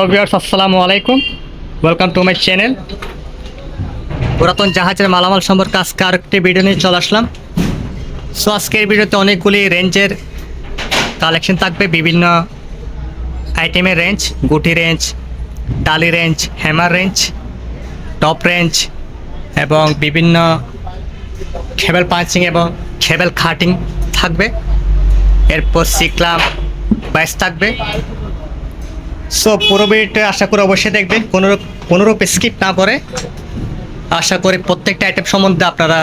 Hello viewers আসসালামু আলাইকুম। Welcome to my channel পুরাতন জাহাজের মালামাল সম্পর্কে আজকে আরেকটি ভিডিও নিয়ে চলে আসলাম। সো আজকের ভিডিওতে অনেকগুলি রেঞ্জের কালেকশন থাকবে, বিভিন্ন আইটেমের রেঞ্জ গুটি রেঞ্জ ডালি wrench hammer wrench top wrench এবং বিভিন্ন খেবেল পাঞ্চিং এবং খেবেল খাটিং থাকবে। এরপর সিকলাম বাইস থাকবে। সো পুরো ভিডিওটা আশা করি অবশ্যই দেখবেন। কোনোরূপ কোনোরূপ স্কিপ না করে। আশা করি প্রত্যেকটা আইটেম সম্বন্ধে আপনারা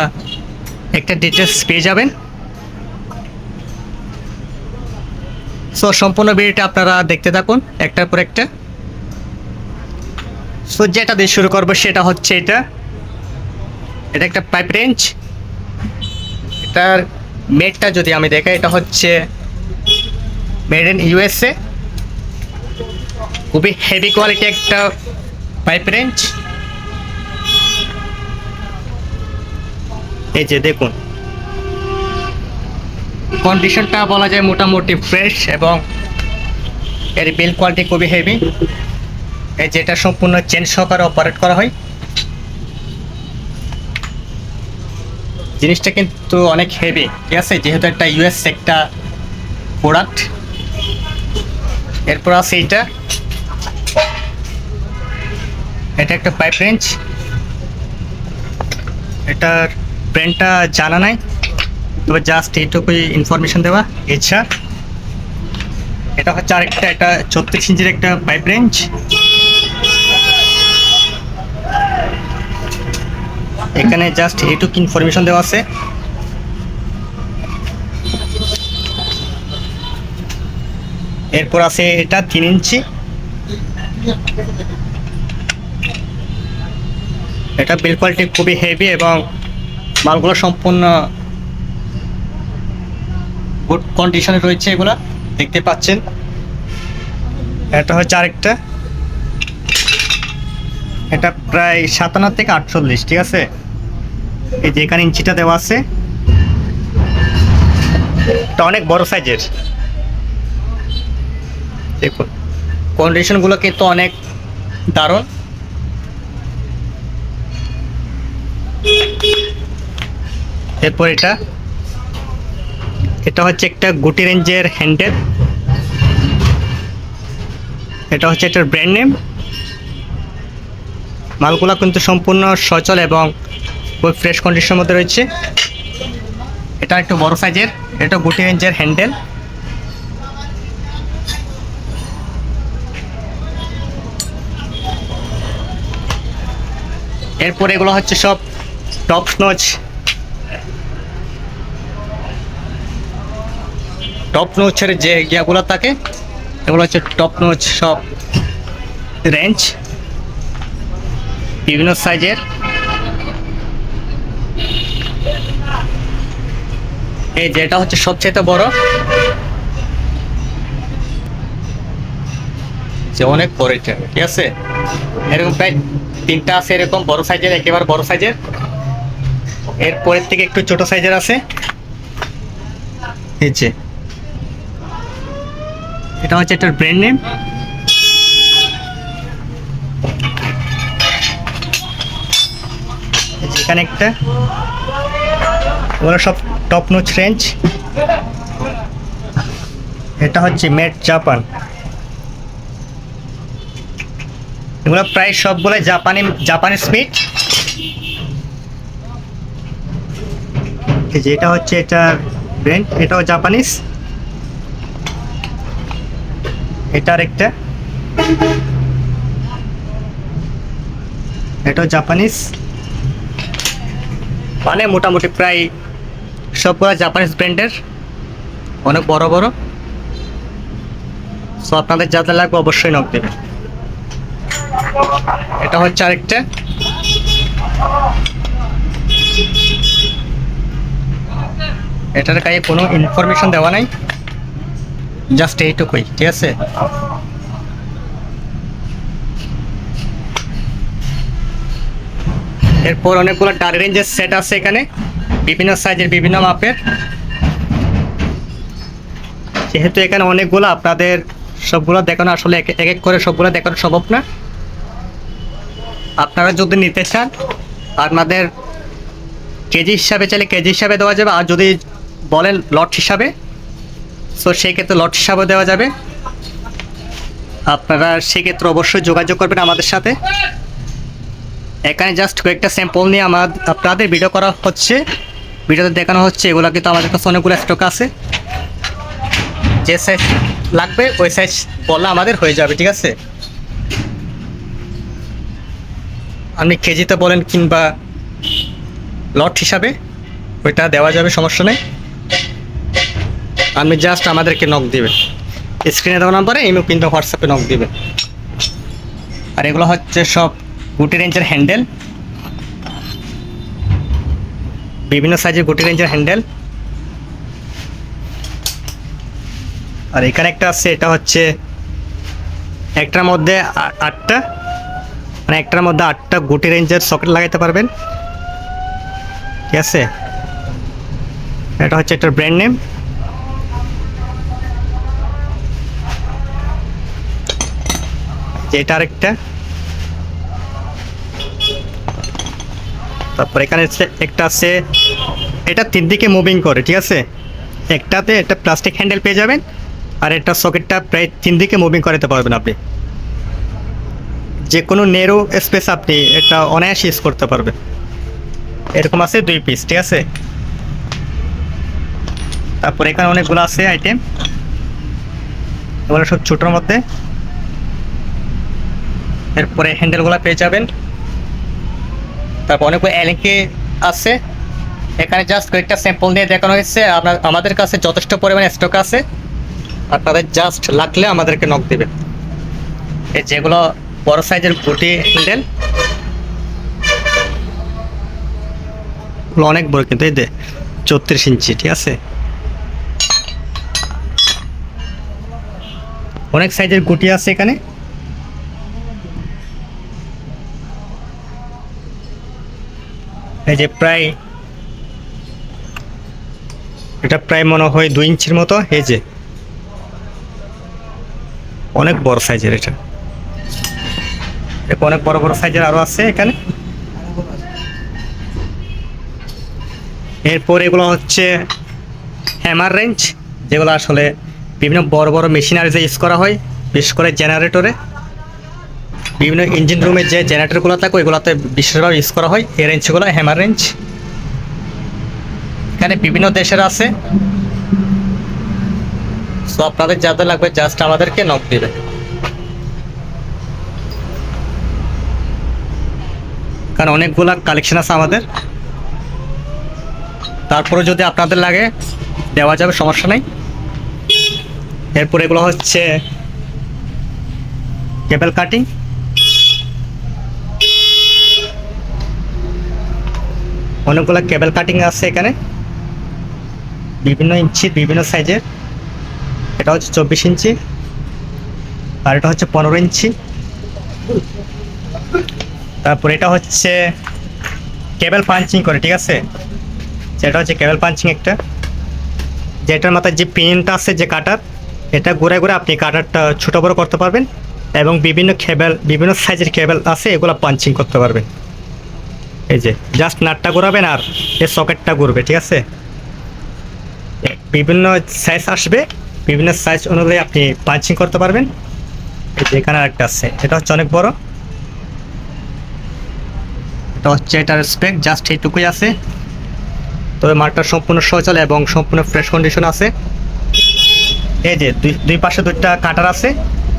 একটা ডিটেলস পেয়ে যাবেন। সো সম্পূর্ণ ভিডিওটা আপনারা দেখতে থাকুন, একটার পর একটা। সো যেটা দিয়ে শুরু করব সেটা হচ্ছে এটা। এটা একটা পাইপ রেঞ্জ এটার মেডটা যদি আমি দেখাই, এটা হচ্ছে মেড ইন ইউএসএ খুবই হেভি কোয়ালিটি একটা পাইপ রেঞ্জ এই যে দেখুন। কন্ডিশনটা বলা যায় মোটামুটি ফ্রেশ এবং এর বিল কোয়ালিটি খুবই হেভি এই যেটা সম্পূর্ণ চেন সহকারে অপারেট করা হয়। জিনিসটা কিন্তু অনেক হেভি ঠিক আছে? যেহেতু একটা ইউএস একটা প্রোডাক্ট এরপর আছে এইটা এটা একটা পাইপ রেঞ্জ এটার ব্র্যান্ডটা জানা নাই। তবে জাস্ট এইটুকুই ইনফরমেশন দেওয়া। এছাড়া এটা হচ্ছে আরেকটা, এটা ছত্রিশ ইঞ্চির একটা পাইপ রেঞ্জ এখানে জাস্ট এইটুকু ইনফরমেশন দেওয়া আছে। এরপর আছে এটা তিন ইঞ্চি। এটা বিল কোয়ালিটি খুবই হেভি এবং মালগুলো সম্পূর্ণ গুড কন্ডিশনে রয়েছে এগুলো, দেখতে পাচ্ছেন। এটা হচ্ছে আরেকটা। এটা প্রায় সাতান্ন থেকে আটচল্লিশ, ঠিক আছে? এই যে এখানে ইঞ্চিটা দেওয়া আছে। এটা অনেক বড় সাইজের দেখুন কন্ডিশনগুলো কিন্তু অনেক দারুণ। এরপর এটা এটা হচ্ছে একটা গুটি রেঞ্জের হ্যান্ডেল এটা হচ্ছে এটার ব্র্যান্ড নেম মালগুলো কিন্তু সম্পূর্ণ সচল এবং খুব ফ্রেশ কন্ডিশনের মধ্যে রয়েছে। এটা একটু বড় সাইজের এটা গুটি রেঞ্জের হ্যান্ডেল এরপর এগুলো হচ্ছে সব টপ নোচ টপ নোচের যে ইয়েগুলো থাকে এগুলো হচ্ছে টপ নোচ সব রেঞ্জ বিভিন্ন সাইজের এই যেটা হচ্ছে সবচেয়ে বড়। যে অনেক বড় এটা ঠিক আছে? এরকম প্রায় তিনটা আছে এরকম, বড় সাইজের, একেবারে বড় সাইজের। এরপরের থেকে একটু ছোট সাইজের আছে। এই এটা হচ্ছে এটার ব্র্যান্ড নেম এখানে একটা। ওগুলো সব টপ নোচ রেঞ্জ এটা হচ্ছে মেড জাপান এগুলো প্রায় সবগুলো জাপানি জাপানি স্পিড এই যে এটা হচ্ছে এটার ব্র্যান্ড এটাও জাপানিজ। এটার একটা। এটাও জাপানিজ। মানে মোটামুটি প্রায় সবগুলো জাপানিজ ব্র্যান্ডের। অনেক বড় বড়। সো আপনাদের যাতে লাগবে অবশ্যই নক দেবেন। এটা হচ্ছে আরেকটা। এটার গায়ে কোনো ইনফরমেশন দেওয়া নাই। জাস্ট এইটুকুই, ঠিক আছে? এরপর অনেকগুলো ডাল রেঞ্জের সেট আছে এখানে। বিভিন্ন সাইজের বিভিন্ন মাপের। যেহেতু এখানে অনেকগুলো আপনাদের সবগুলো দেখানো আসলে এক এক করে সবগুলো দেখানো সম্ভব না। আপনারা যদি নিতে চান, আপনাদের কেজি হিসাবে চাইলে কেজি হিসাবে দেওয়া যাবে, আর যদি বলেন লট হিসাবে সো সেই ক্ষেত্রে লট হিসাবে দেওয়া যাবে। আপনারা সেক্ষেত্রে অবশ্যই যোগাযোগ করবেন আমাদের সাথে। এখানে জাস্ট কয়েকটা স্যাম্পল নিয়ে আমার আপনাদের ভিডিও করা হচ্ছে। ভিডিওতে দেখানো হচ্ছে, এগুলো কিন্তু আমাদের কাছে অনেকগুলো স্টক আছে। যে সাইজ লাগবে, ওই সাইজ বললে আমাদের হয়ে যাবে, ঠিক আছে? আপনি কেজিতে বলেন কিংবা লট হিসাবে, ওইটা দেওয়া যাবে, সমস্যা নেই। আপনি জাস্ট আমাদেরকে নক দিবেন। স্ক্রিনে দেওয়া নাম্বারে ইমেল কিন্তু হোয়াটসঅ্যাপে নক দিবেন। আর এগুলো হচ্ছে সব গুটি রেঞ্জের হ্যান্ডেল বিভিন্ন সাইজের গুটি রেঞ্জের হ্যান্ডেল আর এখানে একটা আছে, এটা হচ্ছে একটার মধ্যে আটটা মানে একটার মধ্যে আটটা গুটি রেঞ্জের সকেট লাগাইতে পারবেন। ঠিক আছে? এটা হচ্ছে এটার ব্র্যান্ড নেম যেটা আরেকটা। তারপর এখানে একটা আছে, এটা তিন দিকে মুভিং করে, ঠিক আছে? একটাতে একটা প্লাস্টিক হ্যান্ডেল পেয়ে যাবেন, আর একটা সকেটটা প্রায় তিন দিকে মুভিং করাতে পারবেন আপনি। যে কোনো নেরো স্পেস আপনি এটা অনায়াসে ইউজ করতে পারবেন। এরকম আছে দুই পিস ঠিক আছে? তারপর এখানে অনেকগুলো আছে আইটেম এগুলো সব ছোটোর মধ্যে। এরপরে হ্যান্ডেলগুলো পেয়ে যাবেন। তারপর অনেকগুলো এলকে আছে। এখানে জাস্ট কয়েকটা স্যাম্পল নিয়ে দেখানো হয়েছে। আপনার, আমাদের কাছে যথেষ্ট পরিমাণে স্টক আছে। আপনাদের জাস্ট লাগলে আমাদেরকে নক দেবে এই যেগুলো বড় সাইজের গুটি। হ্যান্ডেল অনেক বড় কিন্তু এই দে চৌত্রিশ ইঞ্চি ঠিক আছে? অনেক সাইজের গুটি আছে এখানে। এই যে প্রায় এটা প্রায় মনে হয় দুই ইঞ্চির মতো এই যে। অনেক বড় সাইজের এটা। অনেক বড় বড় সাইজের আরও আছে এখানে। এরপর এগুলো হচ্ছে হ্যামার রেঞ্জ, যেগুলো আসলে বিভিন্ন বড় বড় মেশিনারিতে ইউজ করা হয়, বিশেষ করে জেনারেটরে বিভিন্ন ইঞ্জিন রুমে যে জেনারেটরগুলো থাকে, ওইগুলোতে বিশেষভাবে ইউজ করা হয়। এই রেঞ্জগুলো হ্যামার রেঞ্জ। এখানে বিভিন্ন দেশের আছে। সো আপনাদের যাদের লাগবে, জাস্ট আমাদেরকে নক দিবে। কারণ অনেকগুলা কালেকশন আছে আমাদের। তারপরে যদি আপনাদের লাগে, দেওয়া যাবে, সমস্যা নেই। এরপর এগুলো হচ্ছে কেবল কাটিং অনেকগুলো কেবল কাটিং আছে এখানে। বিভিন্ন ইঞ্চি, বিভিন্ন সাইজের এটা হচ্ছে চব্বিশ ইঞ্চি। আর এটা হচ্ছে পনেরো ইঞ্চি। তারপর এটা হচ্ছে কেবল পাঞ্চিং করে, ঠিক আছে? যেটা হচ্ছে কেবল পাঞ্চিং একটা। যেটার মাথায় যে পিনটা আছে, যে কাটার এটা ঘুরে ঘুরে আপনি কাটারটা ছোটো বড়ো করতে পারবেন এবং বিভিন্ন কেবল, বিভিন্ন সাইজের কেবল আছে, এগুলো পাঞ্চিং করতে পারবেন। এই যে জাস্ট নাটটা ঘোরাবেন আর এই সকেটটা ঘুরবে, ঠিক আছে? বিভিন্ন সাইজ আসবে, বিভিন্ন সাইজ অনুযায়ী আপনি পাঞ্চিং করতে পারবেন। এই যে এখানে আরেকটা আছে, এটা হচ্ছে অনেক বড়। এটা হচ্ছে এটার স্পেক জাস্ট এইটুকুই আছে। তবে মালটা সম্পূর্ণ সচল এবং সম্পূর্ণ ফ্রেশ কন্ডিশন আছে। এই যে দুই পাশে দুইটা কাটার আছে,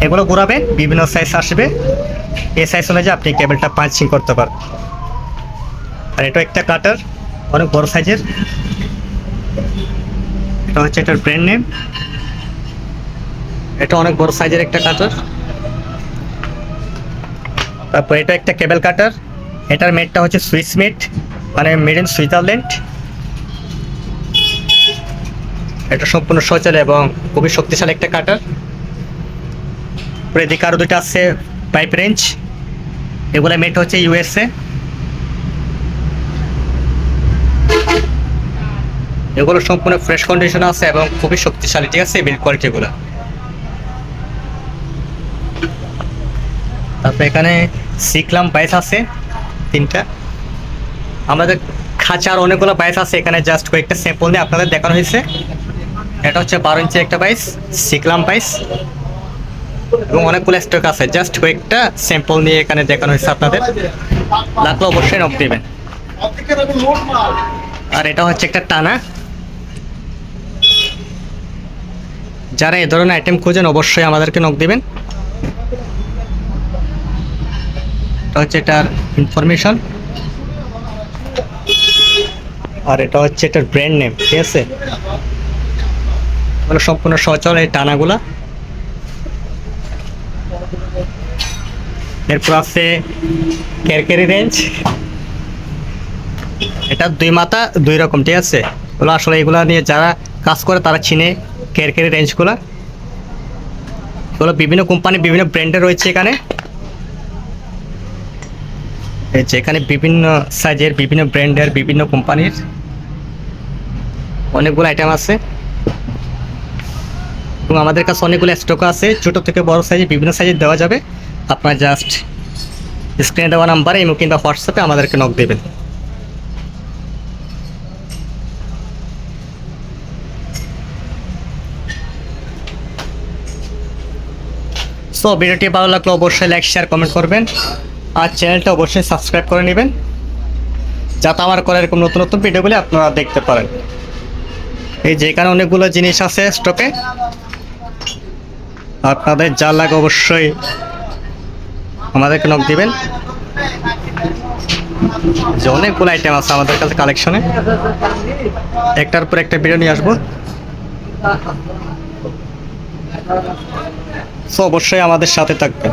এগুলো ঘোরাবেন, বিভিন্ন সাইজ আসবে। এই সাইজ অনুযায়ী আপনি কেবলটা পাঞ্চিং করতে পারেন। আর এটা একটা কাটার অনেক বড় সাইজের এটা হচ্ছে এটার ব্র্যান্ড নেম এটা অনেক বড় সাইজের একটা কাটার তারপর এটা একটা কেবল কাটার এটার মেটটা হচ্ছে সুইস মেট মানে মেড ইন সুইজারল্যান্ড। এটা সম্পূর্ণ সচল এবং খুবই শক্তিশালী একটা কাটার এদিকে আরও দুটো আছে পাইপ রেঞ্জ এগুলো মেট হচ্ছে ইউএসএ এগুলো সম্পূর্ণ ফ্রেশ কন্ডিশন আছে এবং খুবই শক্তিশালী, ঠিক আছে? বিল্ড কোয়ালিটিগুলো তো এখানে সিকলাম বাইস আছে। তিনটা। আমাদের খাঁচার অনেকগুলো বাইস আছে, এখানে জাস্ট কয়েকটা স্যাম্পল নিয়ে আপনাদের দেখানো হয়েছে। এটা হচ্ছে বারো ইঞ্চি একটা বাইস সিকলাম বাইস। এবং অনেকগুলো স্টক আছে জাস্ট কয়েকটা স্যাম্পল নিয়ে এখানে দেখানো হয়েছে আপনাদের। লাগলে অবশ্যই নক দেবেন। আর এটা হচ্ছে একটা টানা। যারা এ ধরনের আইটেম খুঁজেন, অবশ্যই আমাদেরকে নক দেবেন। এটা হচ্ছে এটার ইনফরমেশন আর এটা হচ্ছে এটার ব্র্যান্ড নেম ঠিক আছে? মানে সম্পূর্ণ সচল এই টানাগুলা। এরপর আছে কেরকেরি রেঞ্জ এটা দুই মাথা, দুই রকম, ঠিক আছে? ওগুলো আসলে এগুলা নিয়ে যারা কাজ করে, তারা চিনে কেরকেরি রেঞ্জগুলো এগুলো বিভিন্ন কোম্পানি বিভিন্ন ব্র্যান্ডের রয়েছে এখানে। এই যে এখানে বিভিন্ন সাইজের বিভিন্ন ব্র্যান্ডের বিভিন্ন কোম্পানির অনেকগুলো আইটেম আছে। এবং আমাদের কাছে অনেকগুলো স্টক আছে। ছোটো থেকে বড় সাইজে বিভিন্ন সাইজে দেওয়া যাবে। আপনার জাস্ট স্ক্রিনে দেওয়া নাম্বারে এবং কিংবা হোয়াটসঅ্যাপে আমাদেরকে নক দেবেন। সো ভিডিওটি ভালো লাগলে অবশ্যই লাইক শেয়ার কমেন্ট করবেন। আর চ্যানেলটা অবশ্যই সাবস্ক্রাইব করে নেবেন। যাতে আমার করা এরকম নতুন নতুন ভিডিওগুলি আপনারা দেখতে পারেন। এই যে এখানে অনেকগুলো জিনিস আছে স্টকে। আপনাদের যা লাগে অবশ্যই আমাদেরকে নক দিবেন। যে অনেকগুলো আইটেম আছে আমাদের কাছে কালেকশনে একটার পর একটা ভিডিও নিয়ে আসব। সো অবশ্যই আমাদের সাথে থাকবেন।